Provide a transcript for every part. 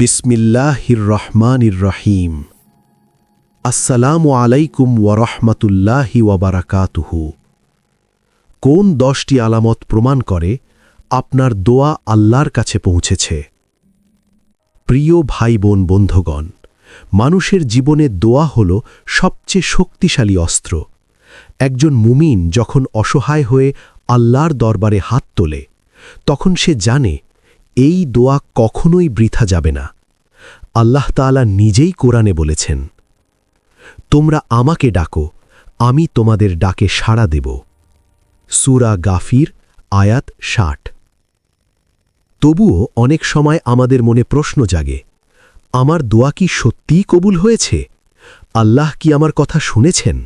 বিসমিল্লাহির রহমানির রহিম আসসালামু আলাইকুম ওয়ারহমাতুল্লাহি ওয়াবারাকাতুহু। কোন দশটি আলামত প্রমাণ করে আপনার দোয়া আল্লাহর কাছে পৌঁছেছে? প্রিয় ভাই বোন বন্ধুগণ, মানুষের জীবনে দোয়া হল সবচেয়ে শক্তিশালী অস্ত্র। একজন মুমিন যখন অসহায় হয়ে আল্লাহর দরবারে হাত তোলে, তখন সে জানে এই দোয়া কখনোই বৃথা যাবে না। আল্লাহ তাআলা নিজেই কোরআনে বলেছেন, তোমরা আমাকে ডাকো, আমি তোমাদের ডাকে সাড়া দেব। সুরা গাফির, আয়াত ষাট। তবুও অনেক সময় আমাদের মনে প্রশ্ন জাগে, আমার দোয়া কি সত্যিই কবুল হয়েছে? আল্লাহ কি আমার কথা শুনেছেন?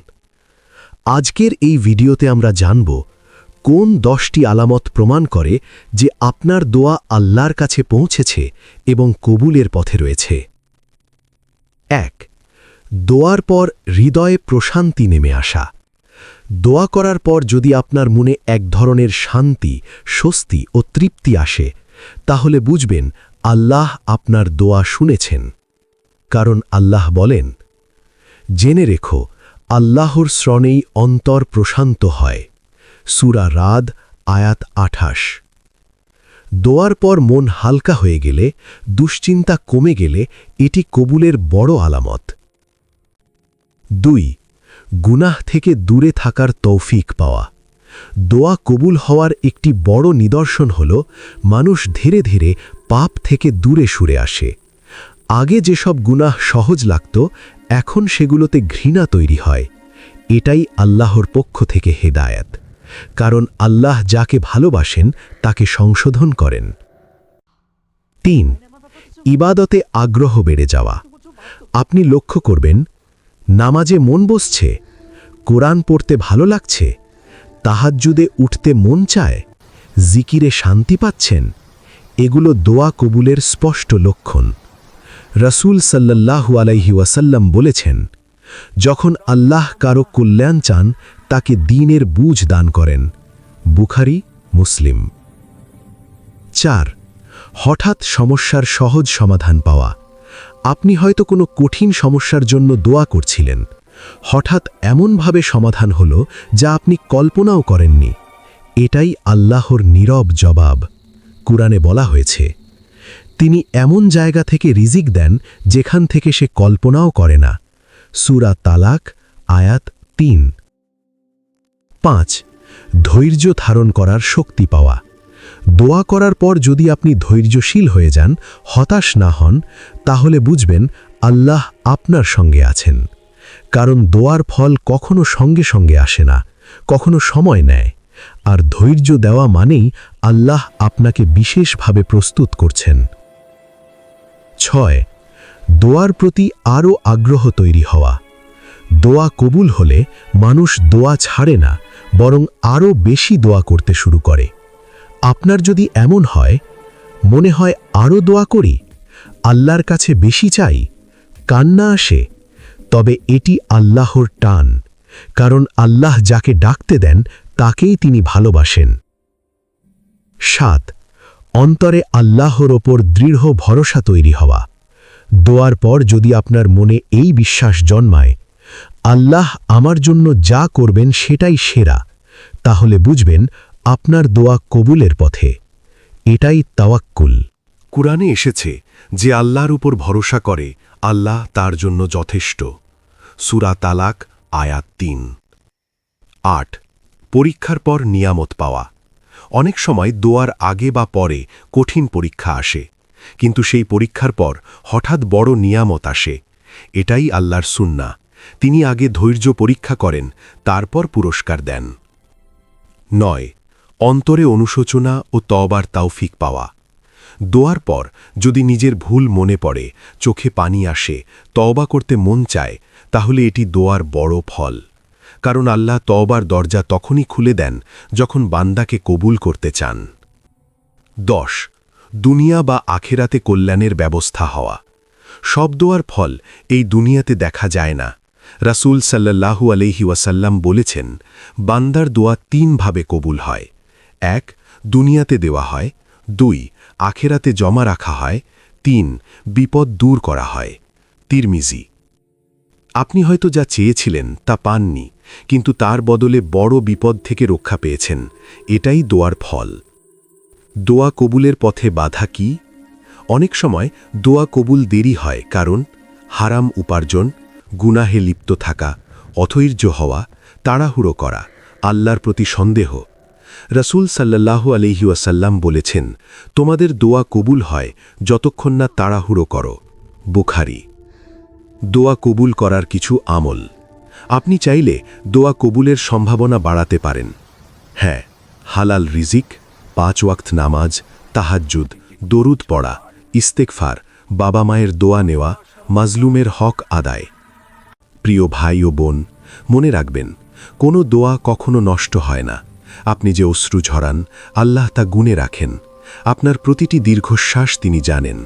আজকের এই ভিডিওতে আমরা জানব কোন দশটি আলামত প্রমাণ করে যে আপনার দোয়া আল্লাহর কাছে পৌঁছেছে এবং কবুলের পথে রয়েছে? এক, দোয়ার পর হৃদয়ে প্রশান্তি নেমে আসা। দোয়া করার পর যদি আপনার মনে এক ধরনের শান্তি, স্বস্তি ও তৃপ্তি আসে, তাহলে বুঝবেন আল্লাহ আপনার দোয়া শুনেছেন। কারণ আল্লাহ বলেন, জেনে রেখো, আল্লাহর শ্রণেই অন্তর প্রশান্ত হয়। সুরা রাদ, আয়াত আঠাশ। দোয়ার পর মন হালকা হয়ে গেলে, দুশ্চিন্তা কমে গেলে এটি কবুলের বড় আলামত। দুই, গুনাহ থেকে দূরে থাকার তৌফিক পাওয়া। দোয়া কবুল হওয়ার একটি বড় নিদর্শন হল, মানুষ ধীরে ধীরে পাপ থেকে দূরে সরে আসে। আগে যেসব গুনাহ সহজ লাগত, এখন সেগুলোতে ঘৃণা তৈরি হয়। এটাই আল্লাহর পক্ষ থেকে হেদায়াত। কারণ আল্লাহ যাকে ভালোবাসেন, তাকে সংশোধন করেন। তিন, ইবাদতে আগ্রহ বেড়ে যাওয়া। আপনি লক্ষ্য করবেন, নামাজে মন বসছে, কোরআন পড়তে ভালো লাগছে, তাহাজ্জুদে উঠতে মন চায়, জিকিরে শান্তি পাচ্ছেন, এগুলো দোয়া কবুলের স্পষ্ট লক্ষণ। রসুল সাল্লাল্লাহু আলাইহি ওয়াসাল্লাম বলেছেন, যখন আল্লাহ কারও কল্যাণ চান তাকে দিনের বুঝ দান করেন। বুখারি, মুসলিম। চার, হঠাৎ সমস্যার সহজ সমাধান পাওয়া। আপনি হয়তো কোনো কঠিন সমস্যার জন্য দোয়া করছিলেন। হঠাৎ এমনভাবে সমাধান হল যা আপনি কল্পনাও করেননি। এটাই আল্লাহর নীরব জবাব। কুরআনে বলা হয়েছে, তিনি এমন জায়গা থেকে রিজিক দেন যেখান থেকে সে কল্পনাও করে না। সুরা তালাক, আয়াত তিন। পাঁচ, ধৈর্য ধারণ করার শক্তি পাওয়া। দোয়া করার পর যদি আপনি ধৈর্যশীল হয়ে যান, হতাশ না হন, তাহলে বুঝবেন আল্লাহ আপনার সঙ্গে আছেন। কারণ দোয়ার ফল কখনো সঙ্গে সঙ্গে আসে না, কখনো সময় নেয়। আর ধৈর্য দেওয়া মানেই আল্লাহ আপনাকে বিশেষভাবে প্রস্তুত করছেন। ছয়, দোয়ার প্রতি আরও আগ্রহ তৈরি হওয়া। দোয়া কবুল হলে মানুষ দোয়া ছাড়ে না বরং আরও বেশি দোয়া করতে শুরু করে। আপনার যদি এমন হয়, মনে হয় আরও দোয়া করি, আল্লাহর কাছে বেশি চাই, কান্না আসে, তবে এটি আল্লাহর টান, কারণ আল্লাহ যাকে ডাকতে দেন, তাকেই তিনি ভালোবাসেন। সাত, অন্তরে আল্লাহর ওপর দৃঢ় ভরসা তৈরি হওয়া। দোয়ার পর যদি আপনার মনে এই বিশ্বাস জন্মায়, আল্লাহ আমার জন্য যা করবেন সেটাই সেরা। তাহলে বুঝবেন আপনার দোয়া কবুলের পথে। এটাই তাওয়াক্কুল। কুরআনে এসেছে যে আল্লাহর উপর ভরসা করে, আল্লাহ তার জন্য যথেষ্ট। সুরা তালাক, আয়াত তিন। আট। পরীক্ষার পর নিয়ামত পাওয়া। অনেক সময় দোয়ার আগে বা পরে কঠিন পরীক্ষা আসে, কিন্তু সেই পরীক্ষার পর হঠাৎ বড় নিয়ামত আসে। এটাই আল্লাহর সুন্না তিনি আগে ধৈর্য পরীক্ষা করেন, তারপর পুরস্কার দেন। নয়, অন্তরে অনুশোচনা ও তবার তাওফিক পাওয়া। দোয়ার পর যদি নিজের ভুল মনে পড়ে, চোখে পানি আসে, তওবা করতে মন চায়, তাহলে এটি দোয়ার বড় ফল। কারণ আল্লাহ তওবার দরজা তখনই খুলে দেন যখন বান্দাকে কবুল করতে চান। দশ, দুনিয়া বা আখেরাতে কল্যাণের ব্যবস্থা হওয়া। সব দোয়ার ফল এই দুনিয়াতে দেখা যায় না। রাসূল সাল্লাল্লাহু আলহি ওয়াসাল্লাম বলেছেন, বান্দার দোয়া তিনভাবে কবুল হয়। এক, দুনিয়াতে দেওয়া হয়। দুই, আখেরাতে জমা রাখা হয়। তিন, বিপদ দূর করা হয়। তিরমিজি, আপনি হয়তো যা চেয়েছিলেন তা পাননি, কিন্তু তার বদলে বড় বিপদ থেকে রক্ষা পেয়েছেন, এটাই দোয়ার ফল। দোয়া কবুলের পথে বাধা কি? অনেক সময় দোয়া কবুল দেরি হয়, কারণ হারাম উপার্জন গুনাহে লিপ্ত থাকা, অথৈর্য হওয়া, তাড়াহুড়ো করা, আল্লাহর প্রতি সন্দেহ। রসুল সাল্লাহ আলহিউসাল্লাম বলেছেন, তোমাদের দোয়া কবুল হয় যতক্ষণ না তাড়াহুড়ো করো। বুখারি। দোয়া কবুল করার কিছু আমল। আপনি চাইলে দোয়া কবুলের সম্ভাবনা বাড়াতে পারেন। হ্যাঁ হালাল রিজিক, পাঁচ ওয়াক্ত নামাজ, তাহাজ্জুদ, দরুদ পড়া ইস্তেকফার বাবা মায়ের দোয়া নেওয়া, মাজলুমের হক আদায়। প্রিয় ভাই ও বোন, মনে রাখবেন, কোনো দোয়া কখনো নষ্ট হয় না। আপনি যে অশ্রু ঝরান, আল্লাহ তা গুণে রাখেন। আপনার প্রতিটি দীর্ঘশ্বাস তিনি জানেন।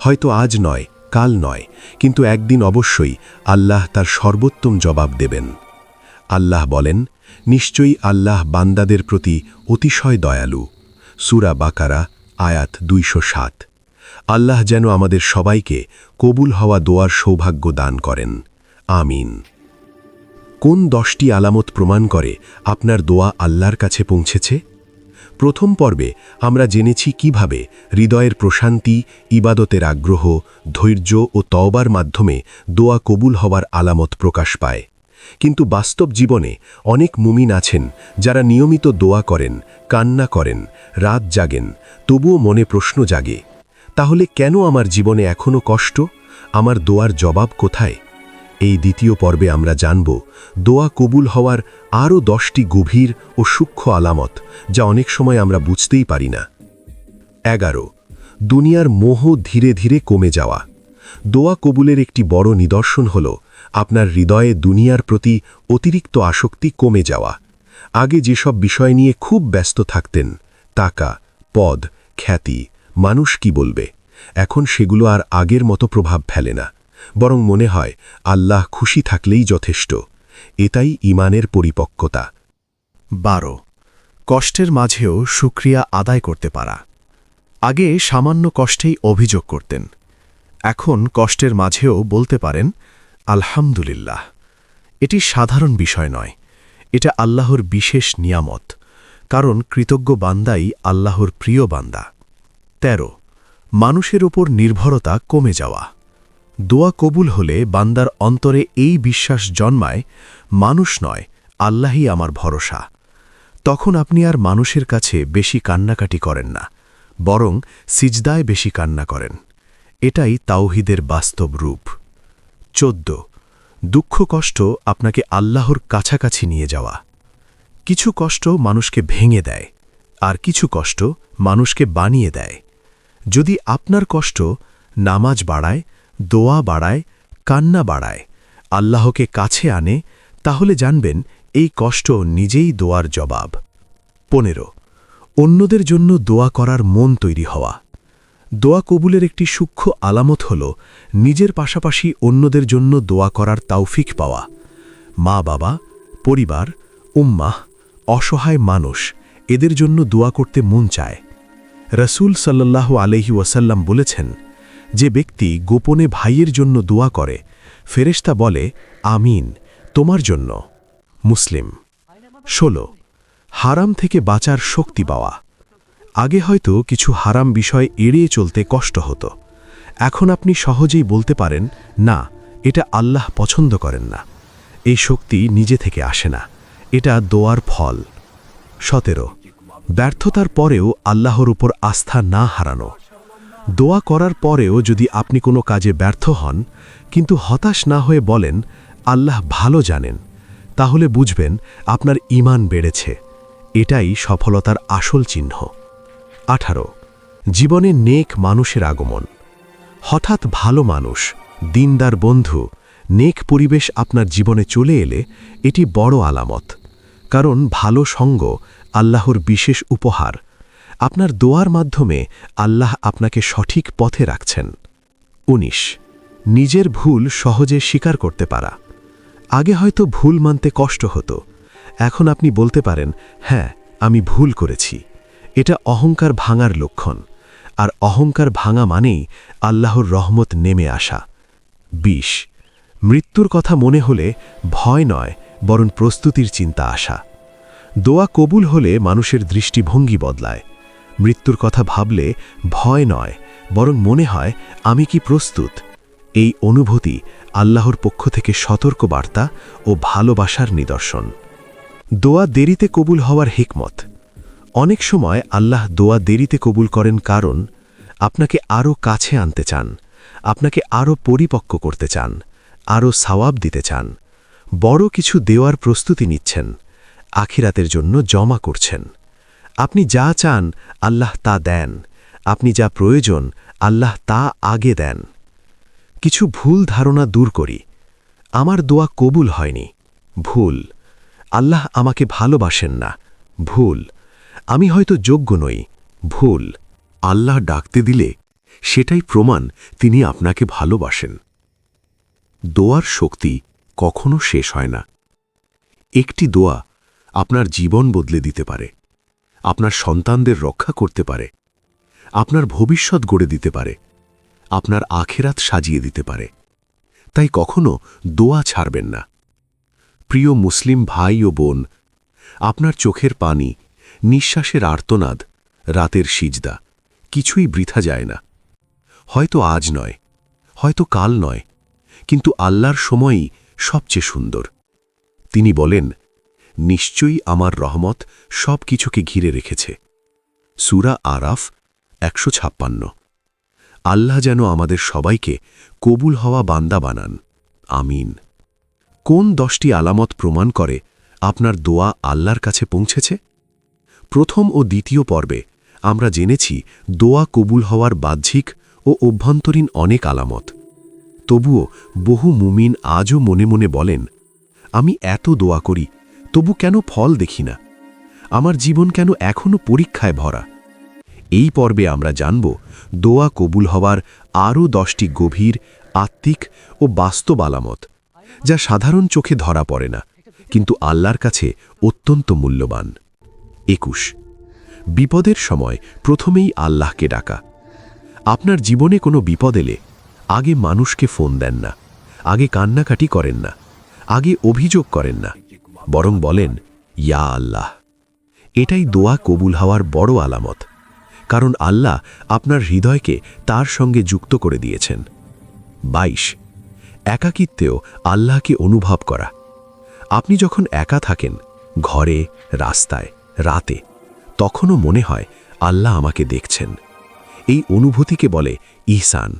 হয়তো আজ নয়, কাল নয়, কিন্তু একদিন অবশ্যই আল্লাহ তার সর্বোত্তম জবাব দেবেন। আল্লাহ বলেন, নিশ্চয়ই আল্লাহ বান্দাদের প্রতি অতিশয় দয়ালু। সুরা বাকারা, আয়াত দুইশো সাত। আল্লাহ যেন আমাদের সবাইকে কবুল হওয়া দোয়ার সৌভাগ্য দান করেন। আমিন। কোন দশটি আলামত প্রমাণ করে আপনার দোয়া আল্লাহর কাছে পৌঁছেছে? প্রথম পর্বে আমরা জেনেছি কীভাবে হৃদয়ের প্রশান্তি, ইবাদতের আগ্রহ, ধৈর্য ও তওবার মাধ্যমে দোয়া কবুল হওয়ার আলামত প্রকাশ পায়। কিন্তু বাস্তব জীবনে অনেক মুমিন আছেন যারা নিয়মিত দোয়া করেন, কান্না করেন, রাত জাগেন, তবুও মনে প্রশ্ন জাগে, তাহলে কেন আমার জীবনে এখনও কষ্ট? আমার দোয়ার জবাব কোথায়? এই দ্বিতীয় পর্বে আমরা জানব, দোয়া কবুল হওয়ার আরও দশটি গভীর ও সূক্ষ্ম আলামত যা অনেক সময় আমরা বুঝতেই পারি না। এগারো, দুনিয়ার মোহ ধীরে ধীরে কমে যাওয়া। দোয়া কবুলের একটি বড় নিদর্শন হল আপনার হৃদয়ে দুনিয়ার প্রতি অতিরিক্ত আসক্তি কমে যাওয়া। আগে যেসব বিষয় নিয়ে খুব ব্যস্ত থাকতেন, টাকা, পদ, খ্যাতি, মানুষ কি বলবে? এখন সেগুলো আর আগের মতো প্রভাব ফেলে না। বরং মনে হয়, আল্লাহ খুশি থাকলেই যথেষ্ট। এটাই ইমানের পরিপক্কতা। বারো। কষ্টের মাঝেও সুক্রিয়া আদায় করতে পারা। আগে সামান্য কষ্টেই অভিযোগ করতেন। এখন কষ্টের মাঝেও বলতে পারেন, আলহামদুলিল্লাহ। এটি সাধারণ বিষয় নয়। এটা আল্লাহর বিশেষ নিয়ামত। কারণ কৃতজ্ঞ বান্দাই আল্লাহর প্রিয় বান্দা। ১৩ মানুষের ওপর নির্ভরতা কমে যাওয়া। দোয়া কবুল হলে বান্দার অন্তরে এই বিশ্বাস জন্মায়, মানুষ নয়, আল্লাহই আমার ভরসা। তখন আপনি আর মানুষের কাছে বেশি কান্নাকাটি করেন না, বরং সিজদায় বেশি কান্না করেন। এটাই তাওহিদের বাস্তব রূপ। চোদ্দ। দুঃখ কষ্ট আপনাকে আল্লাহর কাছাকাছি নিয়ে যাওয়া। কিছু কষ্ট মানুষকে ভেঙে দেয়, আর কিছু কষ্ট মানুষকে বানিয়ে দেয়। যদি আপনার কষ্ট নামাজ বাড়ায় দোয়া বাড়ায়, কান্না বাড়ায়, আল্লাহকে কাছে আনে, তাহলে জানবেন এই কষ্ট নিজেই দোয়ার জবাব। পনেরো, অন্যদের জন্য দোয়া করার মন তৈরি হওয়া। দোয়া কবুলের একটি সূক্ষ্ম আলামত হল নিজের পাশাপাশি অন্যদের জন্য দোয়া করার তাওফিক পাওয়া। মা বাবা পরিবার, উম্মাহ, অসহায় মানুষ, এদের জন্য দোয়া করতে মন চায়। রসুল সাল্লাহ আলহি ওয়াসাল্লাম বলেছেন যে ব্যক্তি গোপনে ভাইয়ের জন্য দোয়া করে, ফেরেশতা বলে, আমিন, তোমার জন্য। মুসলিম। ১৬ হারাম থেকে বাঁচার শক্তি পাওয়া। আগে হয়তো কিছু হারাম বিষয় এড়িয়ে চলতে কষ্ট হতো। এখন আপনি সহজেই বলতে পারেন, না, এটা আল্লাহ পছন্দ করেন না। এই শক্তি নিজে থেকে আসে না। এটা দোয়ার ফল। সতেরো, ব্যর্থতার পরেও আল্লাহর উপর আস্থা না হারানো। দোয়া করার পরেও যদি আপনি কোনো কাজে ব্যর্থ হন, কিন্তু হতাশ না হয়ে বলেন, আল্লাহ ভালো জানেন, তাহলে বুঝবেন আপনার ইমান বেড়েছে। এটাই সফলতার আসল চিহ্ন। আঠারো। জীবনে নেক মানুষের আগমন। হঠাৎ ভালো মানুষ, দিনদার বন্ধু, নেক পরিবেশ আপনার জীবনে চলে এলে এটি বড় আলামত। কারণ ভালো সঙ্গ আল্লাহর বিশেষ উপহার। আপনার দোয়ার মাধ্যমে আল্লাহ আপনাকে সঠিক পথে রাখছেন। ১৯ নিজের ভুল সহজে স্বীকার করতে পারা। আগে হয়তো ভুল মানতে কষ্ট হতো। এখন আপনি বলতে পারেন হ্যাঁ আমি ভুল করেছি। এটা অহংকার ভাঙার লক্ষণ। আর অহংকার ভাঙা মানেই আল্লাহর রহমত নেমে আসা। বিশ। মৃত্যুর কথা মনে হলে ভয় নয়, বরং প্রস্তুতির চিন্তা আসা। দোয়া কবুল হলে মানুষের দৃষ্টিভঙ্গি বদলায়। মৃত্যুর কথা ভাবলে ভয় নয়, বরং মনে হয়, আমি কি প্রস্তুত? এই অনুভূতি আল্লাহর পক্ষ থেকে সতর্ক বার্তা ও ভালোবাসার নিদর্শন। দোয়া দেরিতে কবুল হওয়ার হিকমত। অনেক সময় আল্লাহ দোয়া দেরিতে কবুল করেন কারণ, আপনাকে আরও কাছে আনতে চান, আপনাকে আরও পরিপক্ক করতে চান, আরও সাওয়াব দিতে চান, বড় কিছু দেওয়ার প্রস্তুতি নিচ্ছেন, আখিরাতের জন্য জমা করছেন। আপনি যা চান, আল্লাহ তা দেন। আপনি যা প্রয়োজন, আল্লাহ তা আগে দেন। কিছু ভুল ধারণা দূর করি। আমার দোয়া কবুল হয়নি। ভুল। আল্লাহ আমাকে ভালোবাসেন না। ভুল। আমি হয়তো যোগ্য নই। ভুল। আল্লাহ ডাকতে দিলে সেটাই প্রমাণ তিনি আপনাকে ভালোবাসেন। দোয়ার শক্তি কখনো শেষ হয় না। একটি দোয়া আপনার জীবন বদলে দিতে পারে। আপনার সন্তানদের রক্ষা করতে পারে। আপনার ভবিষ্যৎ গড়ে দিতে পারে। আপনার আখেরাত সাজিয়ে দিতে পারে। তাই কখনো দোয়া ছাড়বেন না। প্রিয় মুসলিম ভাই ও বোন, আপনার চোখের পানি, নিঃশ্বাসের আর্তনাদ, রাতের সিজদা, কিছুই বৃথা যায় না। হয়তো আজ নয়, হয়তো কাল নয়, কিন্তু আল্লাহর সময়ই সবচেয়ে সুন্দর। তিনি বলেন নিশ্চয়ই আমার রহমত সব কিছুকে ঘিরে রেখেছে। সুরা আরাফ একশো ছাপ্পান্ন। আল্লাহ যেন আমাদের সবাইকে কবুল হওয়া বান্দা বানান। আমিন। কোন দশটি আলামত প্রমাণ করে আপনার দোয়া আল্লাহর কাছে পৌঁছেছে? প্রথম ও দ্বিতীয় পর্বে আমরা জেনেছি দোয়া কবুল হওয়ার বাহ্যিক ও অভ্যন্তরীণ অনেক আলামত। তবুও বহু মুমিন আজও মনে মনে বলেন, আমি এত দোয়া করি তবু কেন ফল দেখি না? আমার জীবন কেন এখনও পরীক্ষায় ভরা? এই পর্বে আমরা জানব দোয়া কবুল হওয়ার আরও দশটি গভীর, আত্মিক ও বাস্তব আলামত, যা সাধারণ চোখে ধরা পড়ে না, কিন্তু আল্লাহর কাছে অত্যন্ত মূল্যবান। একুশ। বিপদের সময় প্রথমেই আল্লাহকে ডাকা। আপনার জীবনে কোনো বিপদ এলে আগে মানুষকে ফোন দেন না, আগে কান্নাকাটি করেন না, আগে অভিযোগ করেন না। বরং বলেন, ইয়া আল্লাহ, এটাই দোয়া কবুল হওয়ার বড় আলামত, কারণ আল্লাহ আপনার হৃদয়কে তার সঙ্গে যুক্ত করে দিয়েছেন। ২২ একাকিত্বেও আল্লাহকে অনুভব করা। আপনি যখন একা থাকেন, ঘরে, রাস্তায়, রাতে, তখনও মনে হয় আল্লাহ আমাকে দেখছেন। এই অনুভূতিকে বলে ইহসান।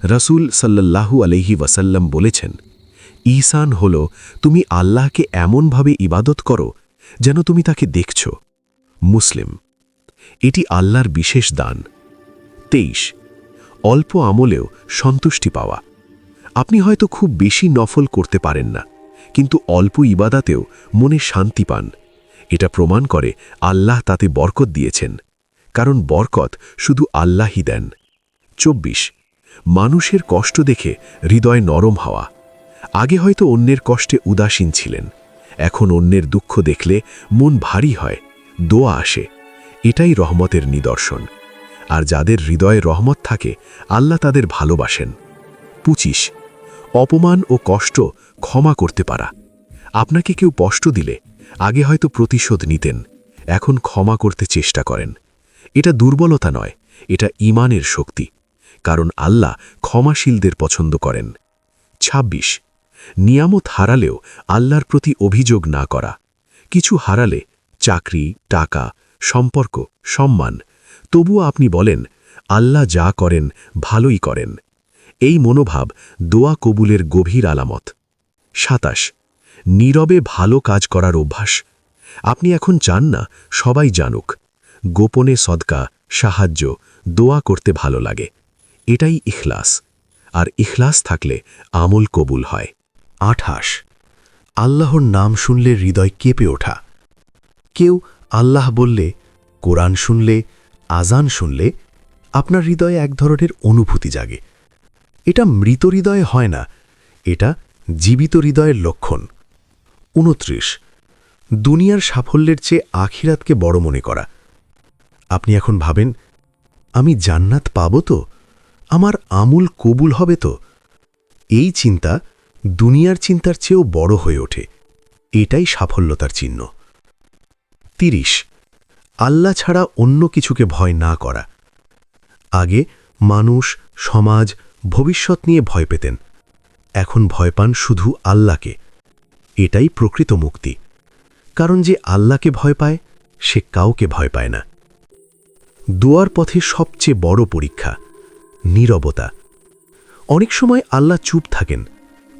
রসুল সাল্লাল্লাহু আলহি ওয়াসাল্লাম বলেছেন ইহসান হল, তুমি আল্লাহকে এমনভাবে ইবাদত করো যেন তুমি তাকে দেখছ। মুসলিম, এটি আল্লাহর বিশেষ দান। তেইশ, অল্প আমলেও সন্তুষ্টি পাওয়া। আপনি হয়তো খুব বেশি নফল করতে পারেন না, কিন্তু অল্প ইবাদাতেও মনে শান্তি পান। এটা প্রমাণ করে আল্লাহ তাতে বরকত দিয়েছেন, কারণ বরকত শুধু আল্লাহই দেন। চব্বিশ, মানুষের কষ্ট দেখে হৃদয় নরম হওয়া। আগে হয়তো অন্যের কষ্টে উদাসীন ছিলেন। এখন অন্যের দুঃখ দেখলে মন ভারী হয়, দোয়া আসে। এটাই রহমতের নিদর্শন। আর যাদের হৃদয়ে রহমত থাকে, আল্লাহ তাদের ভালোবাসেন। পুচিশ। অপমান ও কষ্ট ক্ষমা করতে পারা। আপনাকে কেউ কষ্ট দিলে, আগে হয়তো প্রতিশোধ নিতেন, এখন ক্ষমা করতে চেষ্টা করেন। এটা দুর্বলতা নয়, এটা ইমানের শক্তি, কারণ আল্লাহ ক্ষমাশীলদের পছন্দ করেন। ২৬ নিয়ামত হারালেও আল্লাহর প্রতি অভিযোগ না করা। কিছু হারালে চাকরি, টাকা, সম্পর্ক, সম্মান, তবুও আপনি বলেন, আল্লাহ যা করেন ভালোই করেন। এই মনোভাব দোয়া কবুলের গভীর আলামত। সাতাশ, নীরবে ভালো কাজ করার অভ্যাস। আপনি এখন চান না, সবাই জানুক। গোপনে সদকা, সাহায্য, দোয়া করতে ভালো লাগে। এটাই ইখলাস। আর ইখলাস থাকলে আমল কবুল হয়। আঠাশ। আল্লাহর নাম শুনলে হৃদয় কেঁপে ওঠা। কেউ আল্লাহ বললে, কোরআন শুনলে আজান শুনলে, আপনার হৃদয়ে এক ধরনের অনুভূতি জাগে। এটা মৃত হৃদয়ে হয় না, এটা জীবিত হৃদয়ের লক্ষণ। উনত্রিশ দুনিয়ার সাফল্যের চেয়ে আখিরাতকে বড় মনে করা। আপনি এখন ভাবেন, আমি জান্নাত পাব তো? আমার আমূল কবুল হবে তো? এই চিন্তা দুনিয়ার চিন্তার চেয়েও বড় হয়ে ওঠে। এটাই সাফল্যতার চিহ্ন। তিরিশ। আল্লাহ ছাড়া অন্য কিছুকে ভয় না করা। আগে মানুষ, সমাজ, ভবিষ্যৎ নিয়ে ভয় পেতেন। এখন ভয় পান শুধু আল্লাহকে। এটাই প্রকৃত মুক্তি। কারণ যে আল্লাহকে ভয় পায়, সে কাউকে ভয় পায় না। দোয়ার পথে সবচেয়ে বড় পরীক্ষা, নীরবতা। অনেক সময় আল্লাহ চুপ থাকেন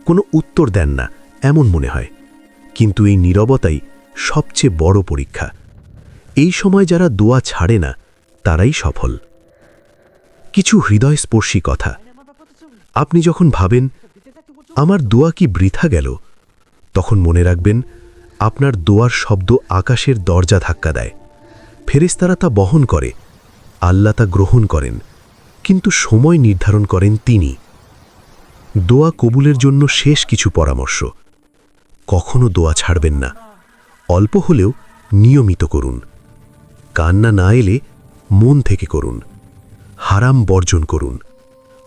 কোনো উত্তর দেন না, এমন মনে হয়। কিন্তু এই নীরবতাই সবচেয়ে বড় পরীক্ষা। এই সময় যারা দোয়া ছাড়ে না, তারাই সফল। কিছু হৃদয়স্পর্শী কথা। আপনি যখন ভাবেন, আমার দোয়া কি বৃথা গেল? তখন মনে রাখবেন, আপনার দোয়ার শব্দ আকাশের দরজা ধাক্কা দেয়। ফেরেস্তারা তা বহন করে। আল্লাহ তা গ্রহণ করেন। কিন্তু সময় নির্ধারণ করেন তিনি। দোয়া কবুলের জন্য শেষ কিছু পরামর্শ। কখনো দোয়া ছাড়বেন না। অল্প হলেও নিয়মিত করুন। কান্না না এলে মন থেকে করুন। হারাম বর্জন করুন।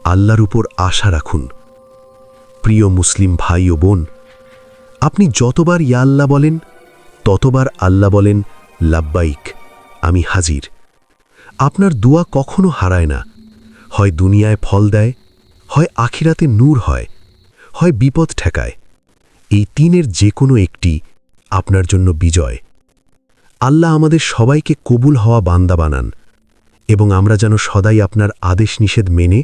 আল্লাহর উপর আশা রাখুন। প্রিয় মুসলিম ভাই ও বোন, আপনি যতবার ইয়া আল্লাহ বলেন, ততবার আল্লাহ বলেন, লাব্বাইক, আমি হাজির। আপনার দোয়া কখনো হারায় না। হয় দুনিয়ায় ফল দেয় হয় আখিরাতে নূর হয় হয় বিপদ ঠেকায়। এই তিনের যে কোনো একটি আপনার জন্য বিজয়। আল্লাহ আমাদের সবাইকে কবুল হওয়া বান্দা বানান এবং আমরা যেন সদাই আপনার আদেশ নিষেধ মেনে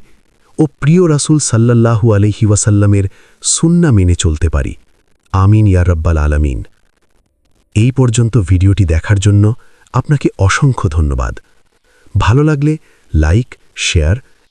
ও প্রিয় রাসূল সাল্লাল্লাহু আলহি ওয়াসাল্লামের সুন্না মেনে চলতে পারি। আমিন ইয়া রব্বাল আলামিন। এই পর্যন্ত ভিডিওটি দেখার জন্য আপনাকে অসংখ্য ধন্যবাদ। ভালো লাগলে লাইক, শেয়ার